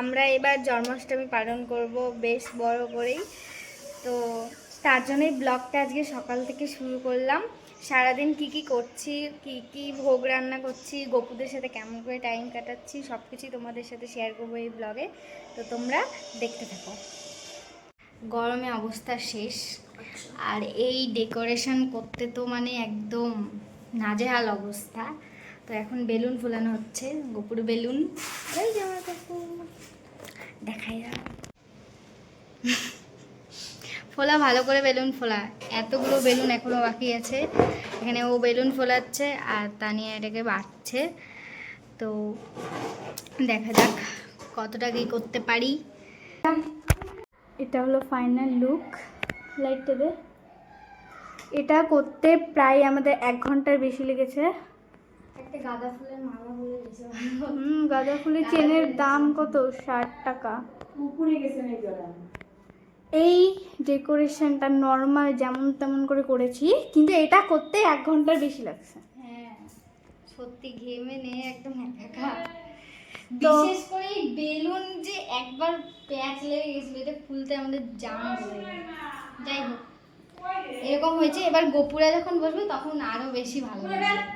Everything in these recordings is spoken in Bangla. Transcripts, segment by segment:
আমরা এবার জন্মাষ্টমী পালন করব বেশ বড় করেই। তো তার জন্যই ব্লগটা আজকে সকাল থেকে শুরু করলাম। সারাদিন কি কি করছি, কি কি ভোগ রান্না করছি, গপুদের সাথে কেমন করে টাইম কাটাচ্ছি সব কিছুই তোমাদের সাথে শেয়ার করব এই ব্লগে তো তোমরা দেখতে থাকো। গরমে অবস্থা শেষ। আর এই ডেকোরেশন করতে তো মানে একদম নাজেহাল অবস্থা। তো এখন বেলুন ফুলানো হচ্ছে, গোপুর বেলুন। এই যে আমার কাকু। দেখাই দাও ফোলা ভালো করে বেলুন ফোলা। এতগুলো বেলুন এখনও বাকি আছে। এখানে ও বেলুন ফোলাচ্ছে আর তানিয়া এটাকে বাড়ছে তো দেখা যাক কতটা কি করতে পারি। এটা হলো ফাইনাল লুক লাইট দেবে। এটা করতে প্রায় আমাদের এক ঘণ্টার বেশি লেগেছে। একটা গাঁদা ফুলের মালা বলে গেছে হুম গাঁদা ফুলের চেনের দাম কত? ষাট টাকা। এই ডেকোরেশনটা নর্মাল যেমন তেমন করে করেছি কিন্তু এটা করতে এক ঘণ্টার বেশি লাগছে। হ্যাঁ সত্যি ঘেমে নিয়ে একদম একা। বিশেষ করে এই বেলুন যে একবার প্যাচ লেগে গেছিল এটা খুলতে আমাদের জাম হয়ে যাই হোক এরকম হয়েছে। এবার গোপুরা যখন বসবে তখন আরও বেশি ভালো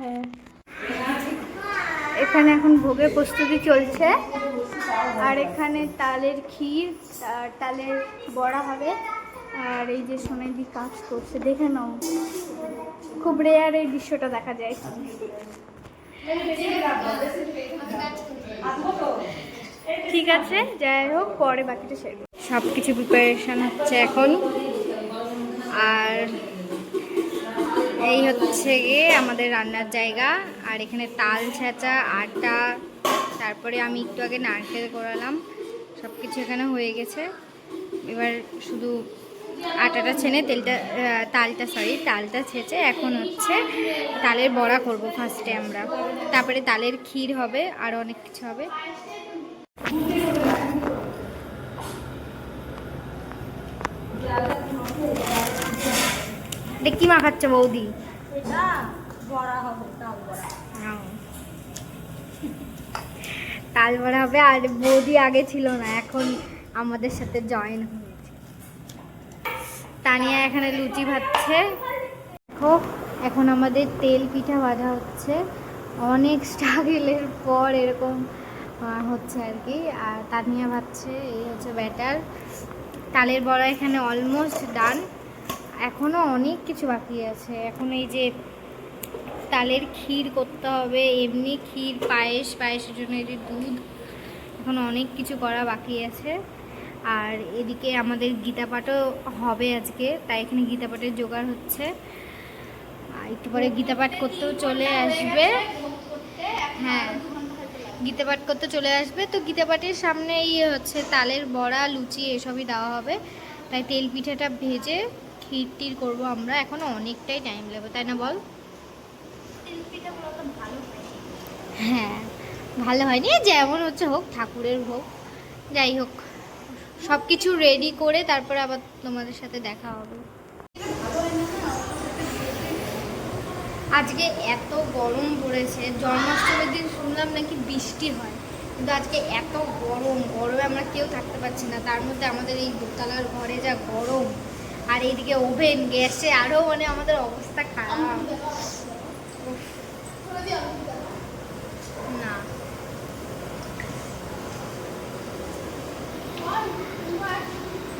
হ্যাঁ। এখানে এখন ভোগের প্রস্তুতি চলছে। আর এখানে তালের ক্ষীর, আর তালের বড়া হবে। আর এই যে সোনালি কাজ করছে, দেখে নাও। খুব রেয়ার এই দৃশ্যটা দেখা যায়। ঠিক আছে, যাই হোক, পরে বাকিটা শেয়ার সব কিছু প্রিপারেশন হচ্ছে এখন। আর এই হচ্ছে গিয়ে আমাদের রান্নার জায়গা। আর এখানে তাল ছেঁচা, আটা, তারপরে আমি একটু আগে নারকেল করালাম সব কিছু এখানে হয়ে গেছে। এবার শুধু আটাটা ছেনে তেলটা তালটা সরি তালটা ছেঁচে এখন হচ্ছে তালের বড়া করব ফার্স্টে আমরা। তারপরে তালের ক্ষীর হবে, আর অনেক কিছু হবে। এটা কি মাখাচ্ছে বৌদি? বড়া হবে আর বৌদি আগে ছিল না, এখন আমাদের সাথে জয়েন হয়েছে। তানিয়া এখানে লুচি ভাজছে। দেখো, এখন আমাদের তেল পিঠা ভাজা হচ্ছে। অনেক স্ট্রাগেলের পর এরকম হচ্ছে আর কি। আর তানিয়া ভাজছে, এই হচ্ছে ব্যাটার তালের বড়া এখানে অলমোস্ট ডান এখনও অনেক কিছু বাকি আছে। এখন এই যে তালের ক্ষীর করতে হবে, এমনি ক্ষীর, পায়েস, পায়েসের জন্য এই দুধ, এখন অনেক কিছু করা বাকি আছে। আর এদিকে আমাদের গীতা পাঠও হবে আজকে, তাই এখানে গীতা পাঠের জোগাড় হচ্ছে। একটু পরে গীতা পাঠ করতেও চলে আসবে। হ্যাঁ গীতা পাঠ করতে চলে আসবে। তো গীতা পাঠের সামনে ইয়ে হচ্ছে তালের বড়া, লুচি এসবই দেওয়া হবে। তাই তেল পিঠাটা ভেজে ক্ষীর টির করব আমরা। এখনও অনেকটাই টাইম লাগবে, তাই না বল? হ্যাঁ ভালো হয়নি যেমন হচ্ছে হোক, ঠাকুরের হোক, যাই হোক সব কিছু রেডি করে তারপরে আবার তোমাদের সাথে দেখা হবে। আজকে এত গরম পড়েছে, জন্মাষ্টমীর দিন শুনলাম নাকি বৃষ্টি হয়, কিন্তু আজকে এত গরম, গরমে আমরা কেউ থাকতে পারছি না, তার মধ্যে আমাদের এই দোতলার ঘরে যা গরম, আর এইদিকে ওভেন, গ্যাসে আরও মানে আমাদের অবস্থা খারাপ উফ। না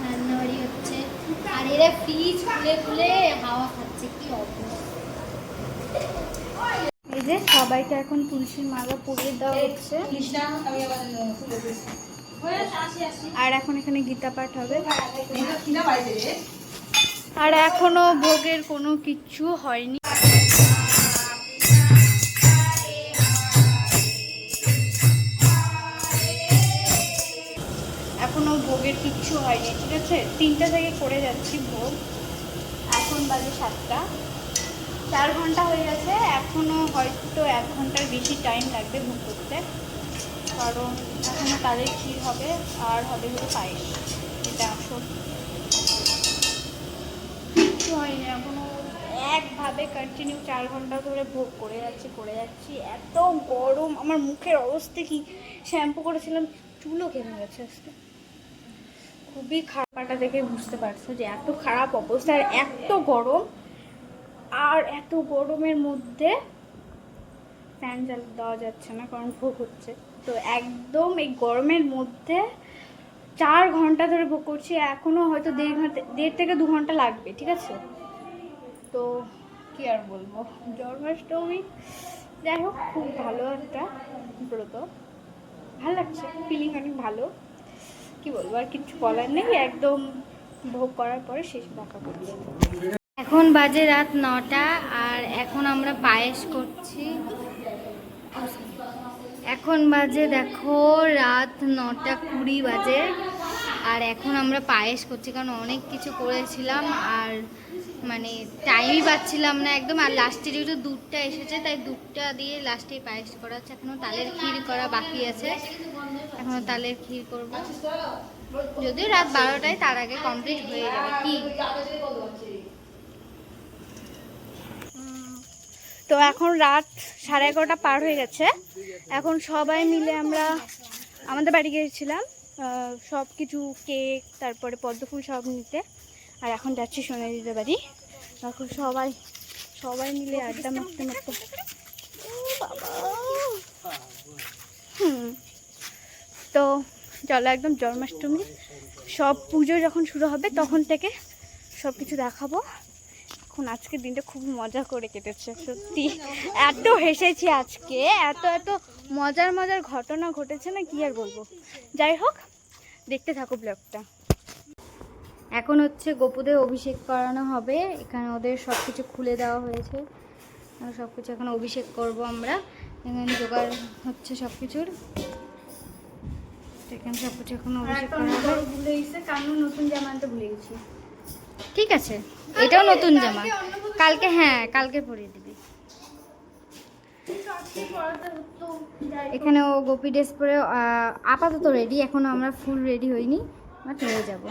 রান্নাবাড়ি হচ্ছে আর ফ্রিজ খুলে খুলে হাওয়া খাচ্ছে কি অবস্থা। এই যে সবাইকে এখন তুলসীর মালা পরিয়ে দেওয়া হচ্ছে। আর এখন এখানে গীতা পাঠ হবে। আর এখনও ভোগের কোনো কিচ্ছু হয়নি। কিচ্ছু হয়নি, ঠিক আছে? তিনটা থেকে করে যাচ্ছি ভোগ এখন বাজে সাতটা। চার ঘণ্টা হয়ে গেছে এখনও হয়তো এক ঘণ্টার বেশি টাইম লাগবে ভোগ করতে। কারণ এখনও তাদের ক্ষীর হবে, আর হবে হলো পায়েস, এটা আসল। কিচ্ছু হয়নি এখনও একভাবে কন্টিনিউ চার ঘণ্টা ধরে ভোগ করে যাচ্ছি করে যাচ্ছি। এত গরম, আমার মুখের অবস্থা কি? শ্যাম্পু করেছিলাম, চুলও কেমে গেছে আজকে? খুবই খারাপটা দেখে বুঝতে পারছ যে এত খারাপ অবস্থা, আর এত গরম, আর এত গরমের মধ্যে ফ্যান চাল দেওয়া যাচ্ছে না, কারণ ভোগ হচ্ছে। তো একদম এই গরমের মধ্যে চার ঘণ্টা ধরে ভোগ করছি এখনও হয়তো দেড় ঘণ্টা, দেড় থেকে দু ঘণ্টা লাগবে, ঠিক আছে? তো কি আর বলব, জন্মাষ্টমী, যাই হোক, খুব ভালো একটা ব্রত। ভালো লাগছে ফিলিং অনেক ভালো। কি বলব, আর কিছু বলার নেই, একদম ভোগ করার পরে শেষ দেখা করছি। এখন বাজে রাত নটা, আর এখন আমরা পায়েস করছি। এখন বাজে দেখো রাত নটা কুড়ি বাজে। আর এখন আমরা পায়েস করছি, কারণ অনেক কিছু করেছিলাম আর মানে টাইমই পাচ্ছিলাম না একদম। আর লাস্টে যেহেতু দুধটা এসেছে, তাই দুধটা দিয়ে লাস্টে পায়েস করা হচ্ছে। এখনও তালের ক্ষীর করা বাকি আছে। এখনও তালের ক্ষীর করব। যদিও রাত বারোটায়, তার আগে কমপ্লিট হয়ে যাবে। কি? তো এখন রাত সাড়ে এগারোটা পার হয়ে গেছে। এখন সবাই মিলে আমরা আমাদের বাড়ি গিয়েছিলাম। সব কিছু কেক, তারপরে পদ্মফুল সব নিতে। আর এখন যাচ্ছি সোনাদিদের বাড়ি। এখন সবাই সবাই মিলে আড্ডা মারতে মারতে। তো চলো একদম জন্মাষ্টমী। সব পুজো যখন শুরু হবে, তখন থেকে সব কিছু দেখাবো। এখন আজকের দিনটা খুব মজা করে কেটেছে, সত্যি। এত হেসেছি আজকে, এত এত মজার মজার ঘটনা ঘটেছে না, কি আর বলব। যাই হোক, দেখতে থাকো ব্লগটা। এখন হচ্ছে গোপুদের অভিষেক করানো হবে, এখানে ওদের সব কিছু খুলে দেওয়া হয়েছে। সব কিছু এখন অভিষেক করব আমরা। এখানে জোগাড় হচ্ছে সব কিছুর এখানে সব কিছু এখন অভিষেক করা হবে। ভুলে গেছে কারণ নতুন জামা আনতে ভুলে গেছি। ঠিক আছে? এটাও নতুন জামা। কালকে হ্যাঁ কালকে পরিয়ে দিবি। এখানে ও গোপী ড্রেস পরে আপাতত রেডি এখনও আমরা ফুল রেডি হইনি বাট হয়ে যাব।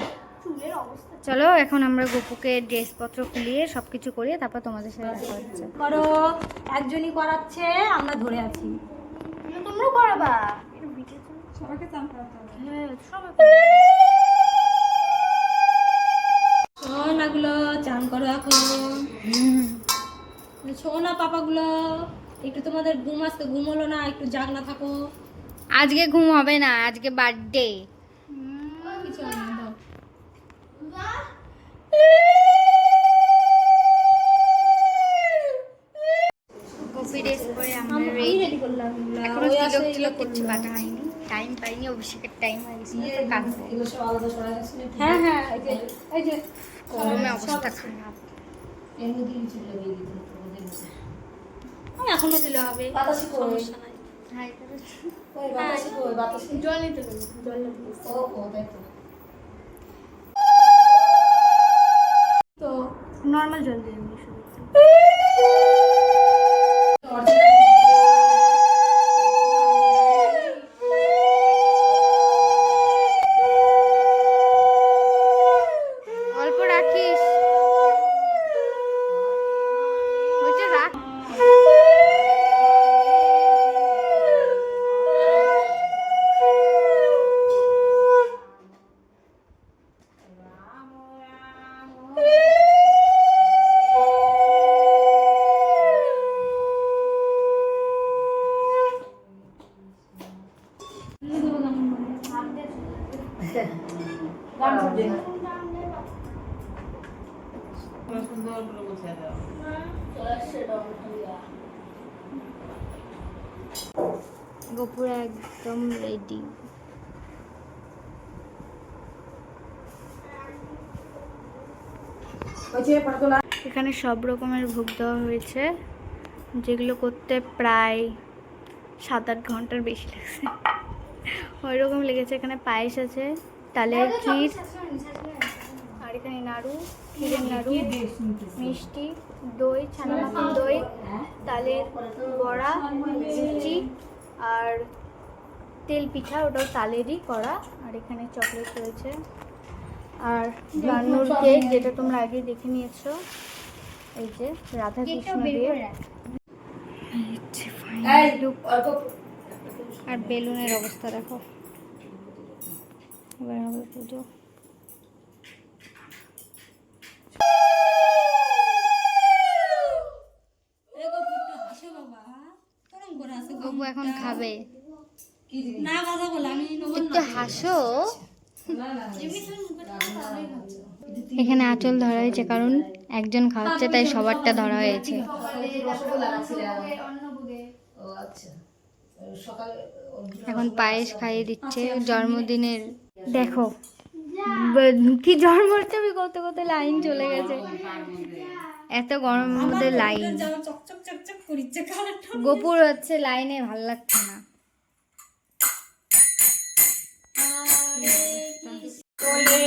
চলো এখন আমরা গোপুকে ড্রেসপত্র খুলিয়ে সব কিছু করিয়ে তারপর তোমাদের সাথে দেখা হচ্ছে। করো? একজনই করাচ্ছে আমরা ধরে আছি। তোমরাও করাবা সোনাগুলো চান করো এখন। সোনা পাপাগুলো একটু তোমাদের ঘুম আসতে ঘুম হলো না একটু জাগ না থাকো। আজকে ঘুম হবে না আজকে বার্থডে। কিছু হয় না। ড্রেস আমরা রেডি করলাম। এখনও তিলক ইয়ে হয়নি। টাইম পাইনি অভিষেকের টাইম হয়ে গেছে তো হ্যাঁ হ্যাঁ এই যে এই যে। গরমে অবস্থা খারাপ। এখনও দিলে হবে সমস্যা নাই। হাই করে জল নিতে হবে। জল নিতে তো। নর্মাল জল দিয়ে আমি শুরু করছি। অল্প রাখিস হয়েছে রাখ গোপুরা একদম রেডি এখানে সব রকমের ভোগ দেওয়া হয়েছে যেগুলো করতে প্রায় সাত আট ঘণ্টার বেশি লাগছে। ওই রকম লেগেছে এখানে পায়েস আছে তালের ক্ষীর আর এখানে নাড়ু ক্ষীরের নাড়ু মিষ্টি দই ছানা মাখন দই তালের বড়া লুচি আর তেল পিঠা ওটাও তালেরই করা। আর এখানে চকলেট রয়েছে। আর গান্নুর কেক যেটা তোমরা আগে দেখে নিয়েছো এই যে রাধা কৃষ্ণ দিয়ে। আর বেলুনের অবস্থা দেখো। এবার হবে পুজো। এখন খাবে। না কথা বলে আমি একটু হাসো। এখানে আঁচল ধরা হয়েছে কারণ একজন খাওয়াচ্ছে, তাই সবারটা ধরা হয়েছে। এখন পায়েস খাইয়ে দিচ্ছে, জন্মদিনের দেখো, কি জন্মাষ্টমী কত কত লাইন চলে গেছে। এত গরমের মধ্যে লাইন। গোপুর হচ্ছে লাইনে, ভালো লাগছে না। কোলে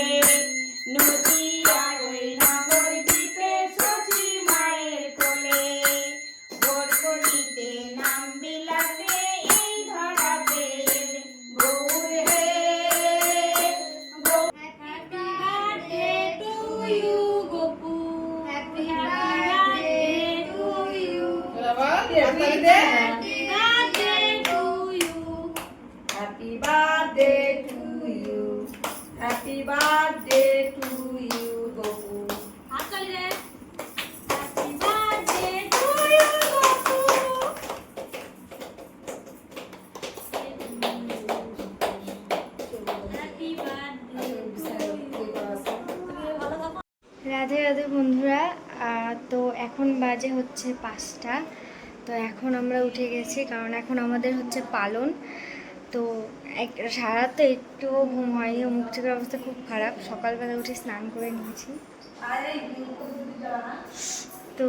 নদীয়া ওই রাধে রাধে বন্ধুরা। তো এখন বাজে হচ্ছে পাঁচটা। তো এখন আমরা উঠে গেছি, কারণ এখন আমাদের হচ্ছে পালন। তো এক সারা তো একটুও ঘুম হয়নি মুখ চোখের অবস্থা খুব খারাপ। সকালবেলা উঠে স্নান করে নিয়েছি। তো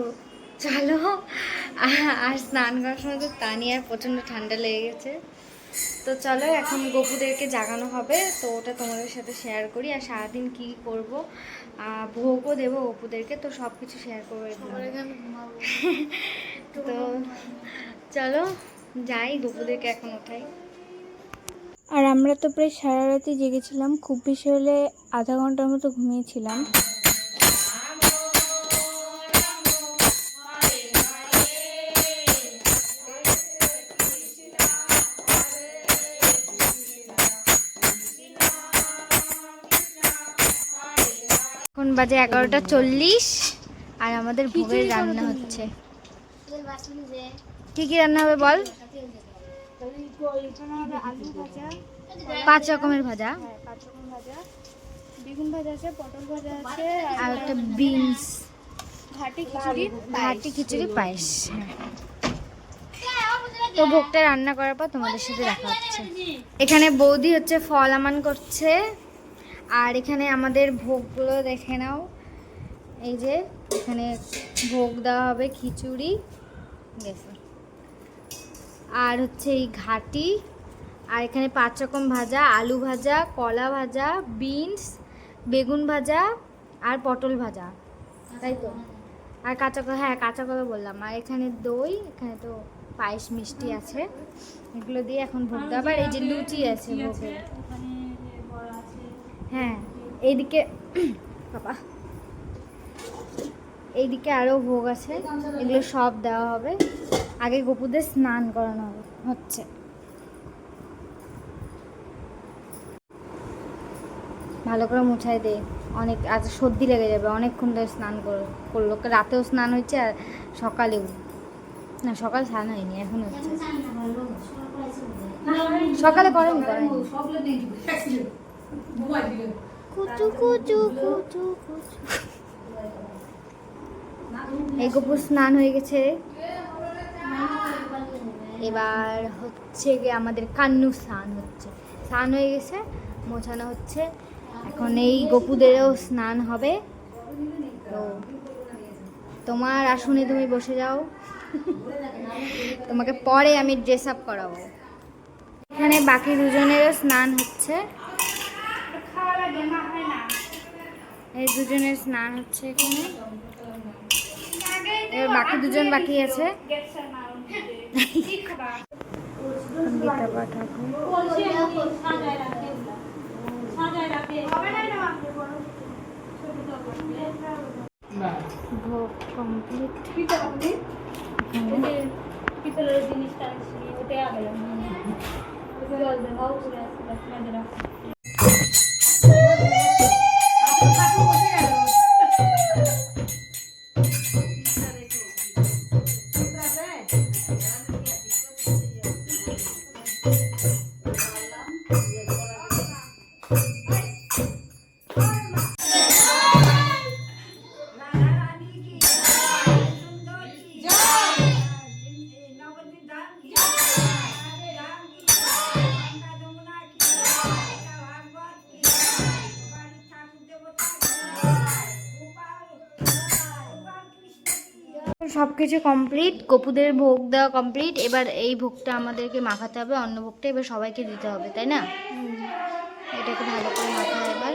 চলো আর স্নান করার সময় তো তা তানিয়ার প্রচণ্ড ঠান্ডা লেগে গেছে। তো চলো এখন গপুদেরকে জাগানো হবে। তো ওটা তোমাদের সাথে শেয়ার করি। আর সারাদিন কী করব? ভোগও দেবো গপুদেরকে। তো সব কিছু শেয়ার করব তো চলো যাই গপুদেরকে এখন ওঠাই। আর আমরা তো প্রায় সারা রাতি জেগেছিলাম। খুব বেশি হলে আধা ঘণ্টার মতো ঘুমিয়েছিলাম। এখন বাজে এগারোটা চল্লিশ আর আমাদের ভোগের রান্না হচ্ছে। কি কি রান্না হবে বল? পাঁচ রকমের ভাজা। পাঁচ রকম ভাজা বেগুন ভাজা আছে পটল ভাজা আছে আর একটা বিনস। ঘাটি খিচুড়ি ঘাটি খিচুড়ি পায়েস। তো ভোগটা রান্না করার পর তোমাদের সাথে দেখা হচ্ছে। এখানে বৌদি হচ্ছে ফল আমান করছে। আর এখানে আমাদের ভোগগুলো দেখে নাও। এই যে, এখানে ভোগ দেওয়া হবে খিচুড়ি। গেছে আর হচ্ছে এই ঘাটি। আর এখানে পাঁচ রকম ভাজা, আলু ভাজা, কলা ভাজা, বিনস, বেগুন ভাজা আর পটল ভাজা। তাই তো? আর কাঁচা কলা হ্যাঁ কাঁচা কলা বললাম। আর এখানে দই, এখানে তো পায়েস মিষ্টি আছে। এগুলো দিয়ে এখন ভোগ দেওয়া এই যে লুচি আছে ভোগে। ওখানে যে বড় আছে হ্যাঁ এইদিকে বাবা এইদিকে আরও ভোগ আছে এগুলো সব দেওয়া হবে। আগে গপুদের স্নান করানো হবে হচ্ছে। ভালো করে মুছাই দে অনেক আজ সর্দি লেগে যাবে অনেকক্ষণ ধরে স্নান করো করল। রাতেও স্নান হচ্ছে আর সকালেও। না সকাল স্নান হয়নি এখন হচ্ছে। সকালে করেনি করেনি কুচু এই গোপুর স্নান হয়ে গেছে। এবার হচ্ছে গিয়ে আমাদের কান্নু স্নান হচ্ছে। স্নান হয়ে গেছে, মোছানো হচ্ছে। এখন এই গপুদেরও স্নান হবে। তো তোমার আসনে তুমি বসে যাও। তোমাকে পরে আমি ড্রেস আপ করাবো। এখানে বাকি দুজনেরও স্নান হচ্ছে খাওয়া লাগে মা হয় না এই দুজনের স্নান হচ্ছে এখানে। এবার বাকি দুজন বাকি আছে। গীতা পাঠ ভোগ কমপ্লিট পিতলের জিনিসটা ওটাই আগে Thank you. কিছু কমপ্লিট গপুদের ভোগ দেওয়া কমপ্লিট এবার এই ভোগটা আমাদেরকে মাখাতে হবে অন্য ভোগটা এবার সবাইকে দিতে হবে তাই না? এটাকে ভালো করে মাখা এবার।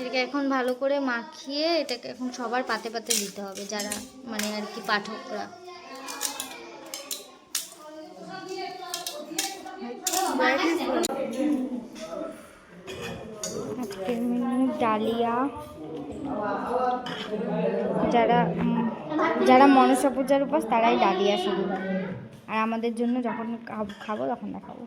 এটাকে এখন ভালো করে মাখিয়ে এটাকে এখন সবার পাতে পাতে দিতে হবে যারা মানে আর কি পাঠকরা। ডালিয়া। যারা যারা মনসা পূজার উপাস, তারাই ডালিয়া শুধু। আর আমাদের জন্য যখন খাব- তখন দেখাবো।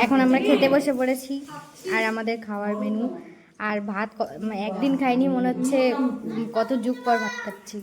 এখন আমরা খেতে বসে পড়েছি, আর আমাদের খাওয়ার মেনু আর ভাত মানে একদিন খাইনি, মনে হচ্ছে কত যুগ পর ভাত খাচ্ছি।